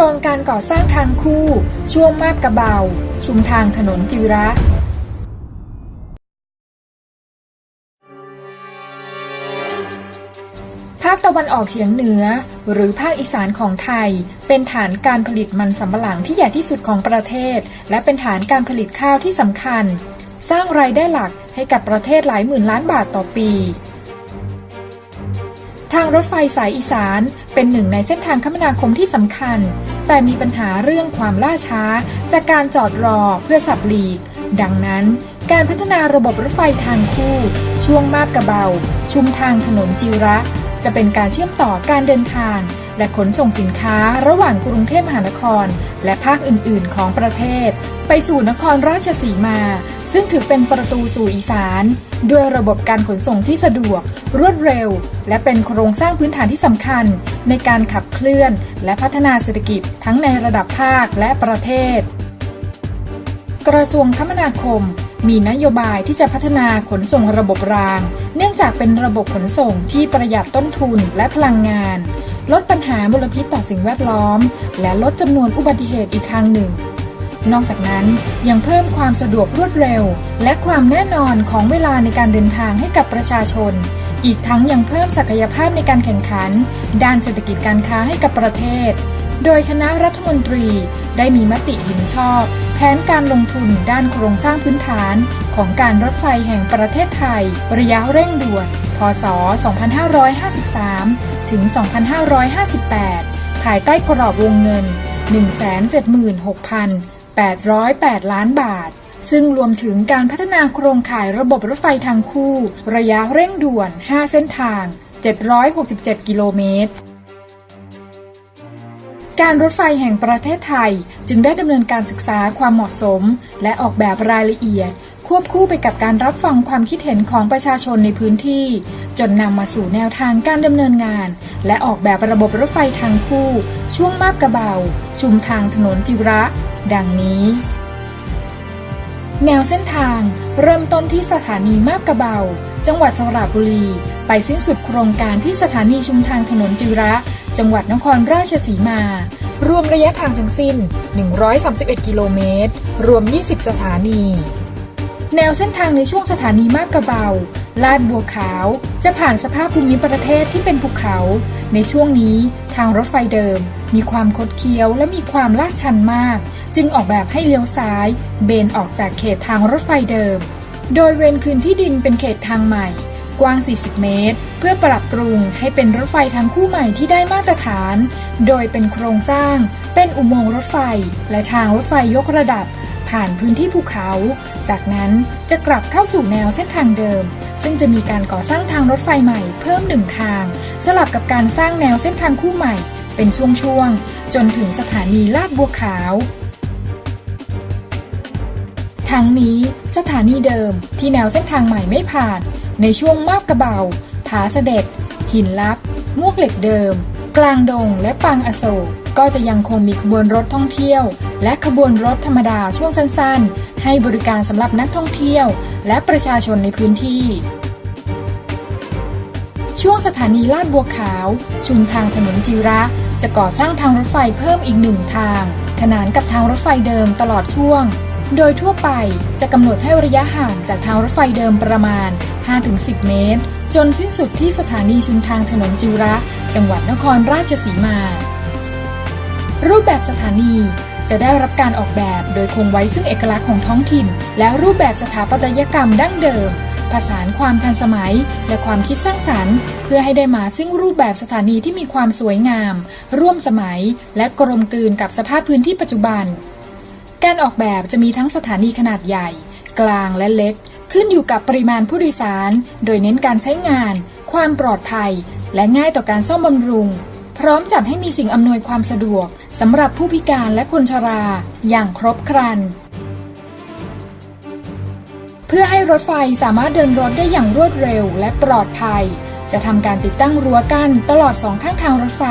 รงการก่อสร้างทางคู่ ช่วงมาบกระเบา ชุมทางถนนจิระภาคตะวันออกเฉียงเหนือ หรือภาคอีสานของไทย เป็นฐานการผลิตมันสำปะหลังที่ใหญ่ที่สุดของประเทศ และเป็นฐานการผลิตข้าวที่สำคัญ สร้างรายได้หลักให้กับประเทศหลายหมื่นล้านบาทต่อปี ทางรถไฟสายอีสานเป็นหนึ่งในเส้นทางคมนาคมที่สำคัญ แต่มีปัญหาเรื่องความล่าช้า จากการจอดรอเพื่อสับหลีก ดังนั้นการพัฒนาระบบรถไฟทางคู่ ช่วงมาบกระเบา ชุมทางถนนจิระ จะเป็นการเชื่อมต่อการเดินทาง และขนส่งสินค้าระหว่างกรุงเทพมหานคร และภาคอื่น ๆ ของประเทศ ไปสู่นครราชสีมา ซึ่งถือเป็นประตูสู่อีสาน ด้วยระบบการขนส่งที่สะดวก รวดเร็ว และเป็นโครงสร้างพื้นฐานที่สำคัญ ในการขับเคลื่อน และพัฒนาเศรษฐกิจทั้งในระดับภาคและประเทศ กระทรวงคมนาคมมีนโยบายที่จะพัฒนาขนส่งระบบราง เนื่องจากเป็นระบบขนส่งที่ประหยัดต้นทุนและพลังงาน ลดปัญหามลพิษต่อสิ่งแวดล้อม และลดจำนวนอุบัติเหตุอีกทางหนึ่ง นอกจากนั้นยังเพิ่มความสะดวกรวดเร็ว และความแน่นอนของเวลาในการเดินทางให้กับประชาชน อีกทั้งยังเพิ่มศักยภาพในการแข่งขัน ด้านเศรษฐกิจการค้าให้กับประเทศ โดยคณะรัฐมนตรีได้มีมติเห็นชอบ แผนการลงทุนด้านโครงสร้างพื้นฐาน ของการรถไฟแห่งประเทศไทย ระยะเร่งด่วนพศ 2553 ถึง 2558 ภายใต้กรอบวงเงิน 176,808 ล้านบาท ซึ่งรวมถึงการพัฒนาโครงข่ายระบบรถไฟทางคู่ ระยะเร่งด่วน 5 เส้นทาง 767 กิโลเมตรการรถไฟแห่งประเทศไทยจึงได้ดำเนินการศึกษาความเหมาะสม และออกแบบรายละเอียด ควบคู่ไปกับการรับฟังความคิดเห็นของประชาชนในพื้นที่ จนนำมาสู่แนวทางการดำเนินงาน และออกแบบระบบรถไฟทางคู่ ช่วงมาบกระเบา ชุมทางถนนจิระ ดังนี้ แนวเส้นทาง เริ่มต้นที่สถานีมาบกระเบา จังหวัดสระบุรี ไปสิ้นสุดโครงการที่สถานีชุมทางถนนจิระ จังหวัดนครราชสีมารวมระยะทางทั้งสิ้น 131 กิโลเมตร รวม 20 สถานี แนวเส้นทางในช่วงสถานีมาบกระเบา ลาดบัวขาว จะผ่านสภาพภูมิประเทศที่เป็นภูเขา ในช่วงนี้ทางรถไฟเดิม มีความคดเคี้ยวและมีความลาดชันมาก จึงออกแบบให้เลี้ยวซ้าย เบนออกจากเขตทางรถไฟเดิม โดยเวนคืนที่ดินเป็นเขตทางใหม่ กว้าง 40 เมตร เพื่อปรับปรุงให้เป็นรถไฟทางคู่ใหม่ที่ได้มาตรฐาน โดยเป็นโครงสร้าง เป็นอุโมงค์รถไฟ และทางรถไฟยกระดับผ่านพื้นที่ภูเขา จากนั้นจะกลับเข้าสู่แนวเส้นทางเดิม ซึ่งจะมีการก่อสร้างทางรถไฟใหม่เพิ่มหนึ่งทาง สลับกับการสร้างแนวเส้นทางคู่ใหม่ เป็นช่วงๆ จนถึงสถานีลาดบัวขาว ทั้งนี้สถานีเดิมที่แนวเส้นทางใหม่ไม่ผ่าน ในช่วงมาบกระเบาผาเสด็จ หินลับมวกเหล็กเดิม กลางดงและปางอโศก ก็จะยังคงมีขบวนรถท่องเที่ยว และขบวนรถธรรมดาช่วงสั้นๆ ให้บริการสำหรับนักท่องเที่ยว และประชาชนในพื้นที่ ช่วงสถานีลาดบัวขาว ชุมทางถนนจิระ จะก่อสร้างทางรถไฟเพิ่มอีกหนึ่งทาง ขนานกับทางรถไฟเดิมตลอดช่วง โดยทั่วไปจะกำหนดให้ระยะห่างจากทางรถไฟเดิมประมาณ 5-10 เมตร จนสิ้นสุดที่สถานีชุมทางถนนจิระ จังหวัดนครราชสีมา รูปแบบสถานีจะได้รับการออกแบบโดยคงไว้ซึ่งเอกลักษณ์ของท้องถิ่น และรูปแบบสถาปัตยกรรมดั้งเดิม ผสานความทันสมัย และความคิดสร้างสรรค์ เพื่อให้ได้มาซึ่งรูปแบบสถานีที่มีความสวยงาม ร่วมสมัย และกลมกลืนกับสภาพพื้นที่ปัจจุบัน การออกแบบจะมีทั้งสถานีขนาดใหญ่ กลางและเล็ก ขึ้นอยู่กับปริมาณผู้โดยสาร โดยเน้นการใช้งาน ความปลอดภัย และง่ายต่อการซ่อมบำรุง พร้อมจัดให้มีสิ่งอำนวยความสะดวก สำหรับผู้พิการและคนชราอย่างครบครัน เพื่อให้รถไฟสามารถเดินรถได้อย่างรวดเร็วและปลอดภัย จะทำการติดตั้งรั้วกั้นตลอดสองข้างทางรถไฟ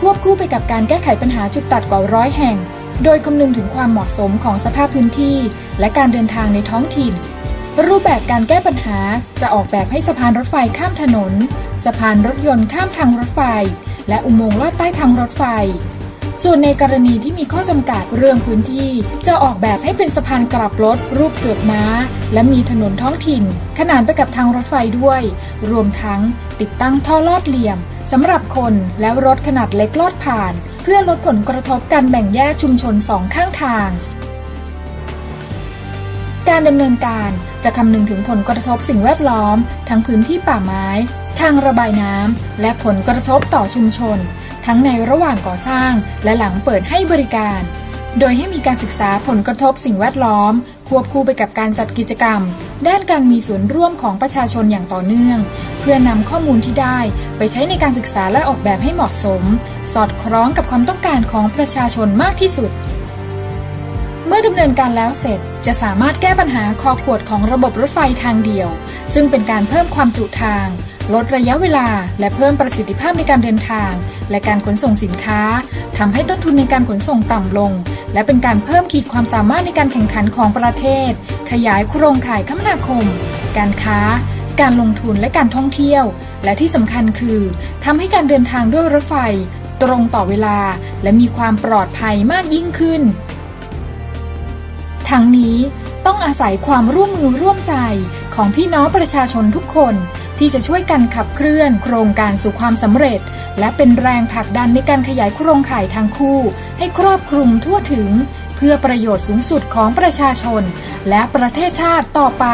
ควบคู่ไปกับการแก้ไขปัญหาจุดตัดกว่าร้อยแห่ง โดยคำนึงถึงความเหมาะสมของสภาพพื้นที่ และการเดินทางในท้องถิ่นรูปแบบการแก้ปัญหาจะออกแบบให้สะพานรถไฟข้ามถนน สะพานรถยนต์ข้ามทางรถไฟ และอุโมงค์ลอดใต้ทางรถไฟ ส่วนในกรณีที่มีข้อจำกัดเรื่องพื้นที่ จะออกแบบให้เป็นสะพานกลับรถ รูปเกิดม้า และมีถนนท้องถิ่น ขนานไปกับทางรถไฟด้วย รวมทั้งติดตั้งท่อลอดเหลี่ยมสำหรับคนและรถขนาดเล็กลอดผ่าน เพื่อลดผลกระทบการแบ่งแยกชุมชนสองข้างทาง การดำเนินการจะคำนึงถึงผลกระทบสิ่งแวดล้อม ทั้งพื้นที่ป่าไม้ ทางระบายน้ำและผลกระทบต่อชุมชน ทั้งในระหว่างก่อสร้างและหลังเปิดให้บริการ โดยให้มีการศึกษาผลกระทบสิ่งแวดล้อม ควบคู่ไปกับการจัดกิจกรรม ด้านการมีส่วนร่วมของประชาชนอย่างต่อเนื่อง เพื่อนำข้อมูลที่ได้ไปใช้ในการศึกษาและออกแบบให้เหมาะสม สอดคล้องกับความต้องการของประชาชนมากที่สุดเมื่อดำเนินการแล้วเสร็จจะสามารถแก้ปัญหาคอขวดของระบบรถไฟทางเดียว ซึ่งเป็นการเพิ่มความจุทาง ลดระยะเวลา และเพิ่มประสิทธิภาพในการเดินทาง และการขนส่งสินค้าทำให้ต้นทุนในการขนส่งต่ำลง และเป็นการเพิ่มขีดความสามารถในการแข่งขันของประเทศ ขยายโครงข่ายคมนาคม การค้า การลงทุนและการท่องเที่ยว และที่สำคัญคือทำให้การเดินทางด้วยรถไฟ ตรงต่อเวลา และมีความปลอดภัยมากยิ่งขึ้น ทั้งนี้ต้องอาศัยความร่วมมือร่วมใจของพี่น้องประชาชนทุกคน ที่จะช่วยกันขับเคลื่อนโครงการสู่ความสำเร็จ และเป็นแรงผลักดันในการขยายโครงข่ายทางคู่ ให้ครอบคลุมทั่วถึง เพื่อประโยชน์สูงสุดของประชาชน และประเทศชาติต่อไป